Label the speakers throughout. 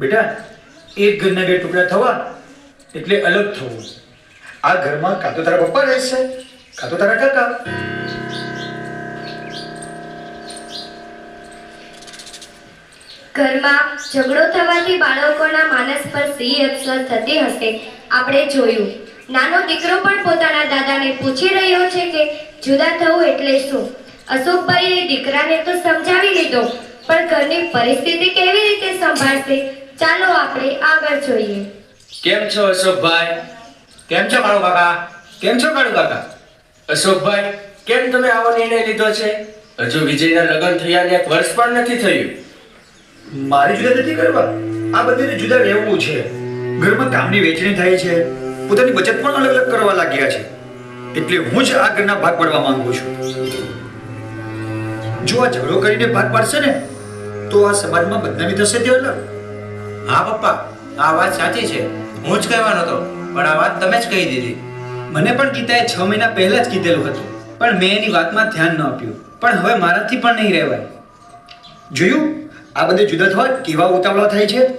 Speaker 1: બેટા એક ઘરના બે ટુકડા થવા એટલે અલગ થવું આ ઘરમાં કાં તો તારા પપ્પા રહેશે કાં તો તારા કાકા.
Speaker 2: ઘરમાં ઝઘડો થવાથી બાળકોના માનસ પર સી અસર થતી હશે. આપણે જોયું. નાનો દીકરો પણ પોતાના દાદાને પૂછી રહ્યો છે કે જુદા થવું એટલે શું? અશોકભાઈએ દીકરાને તો સમજાવી લીધો. પણ ઘરની પરિસ્થિતિ કેવી રીતે સંભાળશે? ચાલો આપણે આગળ જોઈએ.
Speaker 3: કેમ છો અશોકભાઈ?
Speaker 4: કેમ છો કાળુ કાકા? કેમ છો કાળુ કાકા?
Speaker 3: અશોકભાઈ કેમ તમે આવો નિર્ણય લીધો છે? હજુ વિજયના લગ્ન થયાને એક વર્ષ પણ નથી થયું.
Speaker 1: મારી જુદા નથી કરવા આ બધાને જુદા રહેવું છે. ઘરમાં કામની વેચણી થાય છે. પોતાની બચત પણ અલગ અલગ કરવા લાગ્યા છે. એટલે હું જ આ ઘરના ભાગ પાડવા માંગુ છું. જો આ ઝઘડો કરીને ભાગ પાડશે ને તો આ સમાજમાં બદનામી થશે તે અલગ.
Speaker 4: હા, પપ્પા, આ વાત સાચી છે. હું જ કહેવાનો હતો, પણ આ વાત તમે જ કહી દીધી.
Speaker 5: મને પણ ગીતાએ છ મહિના પહેલા જ કીધેલું હતું. પણ મેં એની વાતમાં ધ્યાન ન આપ્યું. પણ હવે મારાથી પણ નહીં રહેવાય.
Speaker 1: જોયું? આ બધે જુદા થવા કેવા ઉતાવળા થાય છે?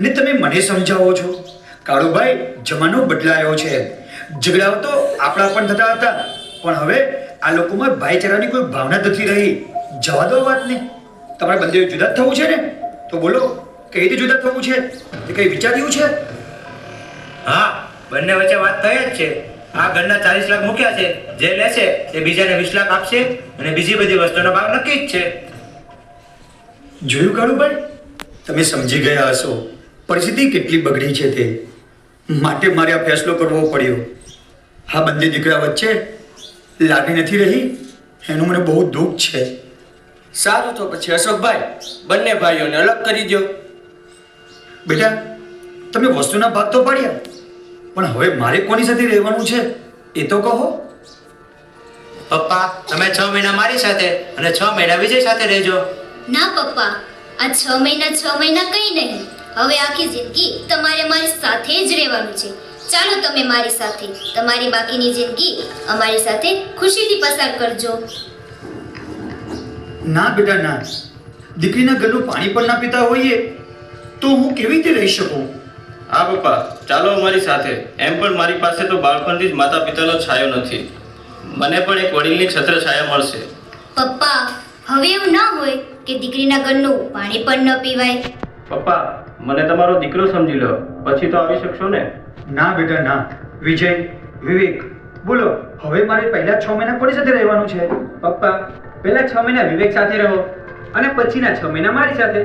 Speaker 1: ને તમે મને સમજાવો છો? કાળુભાઈ, જમાનો બદલાયો છે. ઝઘડાઓ તો આપણા પણ થતા હતા. પણ હવે આ લોકોમાં ભાઈચારાની કોઈ ભાવના નથી રહી. જવા દો વાતને. તમારે બંને જુદા થવું છે ને? તો બોલો કઈ રીતે જુદા થવું છે? તે કઈ વિચાર્યું છે?
Speaker 4: હા બંને વચ્ચે વાત થઈ જ છે. આ ઘરના ચાલીસ લાખ મૂક્યા છે. જે લેશે તે બીજાને વીસ લાખ આપશે અને બીજી બધી વસ્તુનો ભાવ નક્કી જ છે.
Speaker 1: જોયું કાળુભાઈ તમે સમજી ગયા હશો. પરિસ્થિતિ કેટલી બગડી છે તે. માટે મારે આ ફેસલો કરવો પડ્યો. હા બંને દીકરા વચ્ચે લાગણી નથી રહી? એનું મને બહુ દુઃખ છે.
Speaker 3: સારું તો પછી અશોકભાઈ બંને ભાઈઓને અલગ કરી દો
Speaker 1: બેટા તમે વસ્તુના ભાગ તો પાડ્યા પણ હવે મારે કોની સાથે રહેવાનું છે એ તો કહો.
Speaker 4: પપ્પા તમે છ મહિના મારી સાથે અને છ મહિના વિજય સાથે રહેજો.
Speaker 6: ના પપ્પા આ છ મહિના છ મહિના કંઈ નહીં. હવે આખી જિંદગી તમારે મારી સાથે જ રહેવાનું છે. ચાલો તમે મારી સાથે તમારી બાકીની જિંદગી અમારી સાથે ખુશીથી પસાર કરજો.
Speaker 1: ના બેટા ના. દીકરીના ઘરનું પાણી પણ ના પીતા હોઈએ તો હું કેવી રીતે રહી શકું?
Speaker 7: હા પપ્પા ચાલો અમારી સાથે. એમ પણ મારી પાસે તો બાળપણથી જ માતા પિતાનો છાયો નથી. મને પણ એક વડીલની છત્ર છાયા મળશે.
Speaker 6: પપ્પા હવે એવું ના હોય કે દીકરીના ઘરનું પાણી પણ ન પીવાય.
Speaker 7: પપ્પા મને તમારો દીકરો સમજી લો. પછી તો આવી શકશો ને?
Speaker 1: ના બેટા ના. વિજય વિવેક બોલો હવે મારે પહેલા છ મહિના કોની સાથે રહેવાનું છે?
Speaker 5: પપ્પા પહેલા છ મહિના વિવેક સાથે રહો અને પછીના છ મહિના મારી સાથે.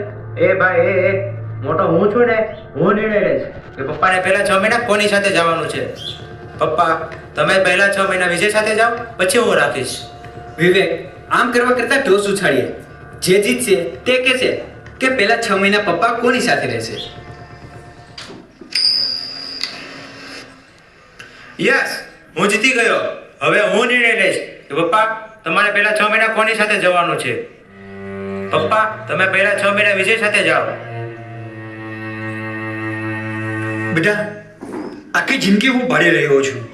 Speaker 4: એ ભાઈ, એ એ, મોટો હું છું ને, હું નિર્ણય લઈશ કે પપ્પાને પહેલા છ મહિના કોની સાથે જવાનું છે? પપ્પા, તમે પહેલા છ મહિના વિજય સાથે જાઓ, પછી હું રાખીશ.
Speaker 5: વિવેક, આમ કરવા કરતાં ઢોસ ઉછાળીએ. જે જીતશે તે કહેશે કે પહેલા છ મહિના પપ્પા કોની સાથે રહેશે?
Speaker 4: યસ, હું જીતી ગયો. હવે હું નિર્ણય લઈશ કે પપ્પા તમારે પહેલા છ મહિના કોની સાથે જવાનું છે? પપ્પા, તમે પહેલા છ મહિના વિજય સાથે જાઓ.
Speaker 1: બેટા, આખી જિંદગી હું ભાડે રહ્યો છું.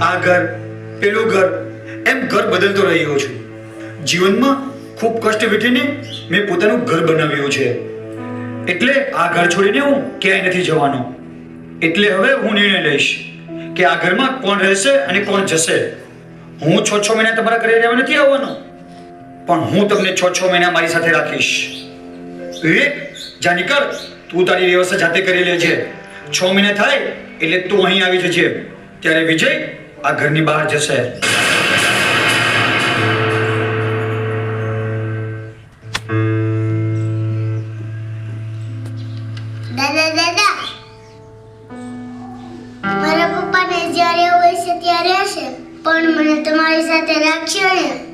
Speaker 1: આ ઘર, પેલું ઘર, એમ ઘર બદલતો રહ્યો છું. જીવનમાં ખૂબ કષ્ટ વેઠીને મેં પોતાનું ઘર બનાવ્યું છે. એટલે આ ઘર છોડીને હું ક્યાંય નથી જવાનો. એટલે હવે હું નિર્ણય લઈશ કે આ ઘરમાં કોણ રહેશે અને કોણ જશે. હું છ છ મહિના તમારા ઘરે રહેવા નથી આવવાનો. પણ હું તમને છ છ મહિના મારી સાથે રાખીશ. વિવેક જા નીકળ. તું તારી વ્યવસ્થા જાતે કરી લેજે. છ મહિના થાય એટલે તું અહીં આવી જજે. ત્યારે વિજય આ ઘરની બહાર જશે.
Speaker 8: દાદા દાદા. મારા પપ્પાને જ્યારે પણ મને તમારી સાથે રાખશો ને.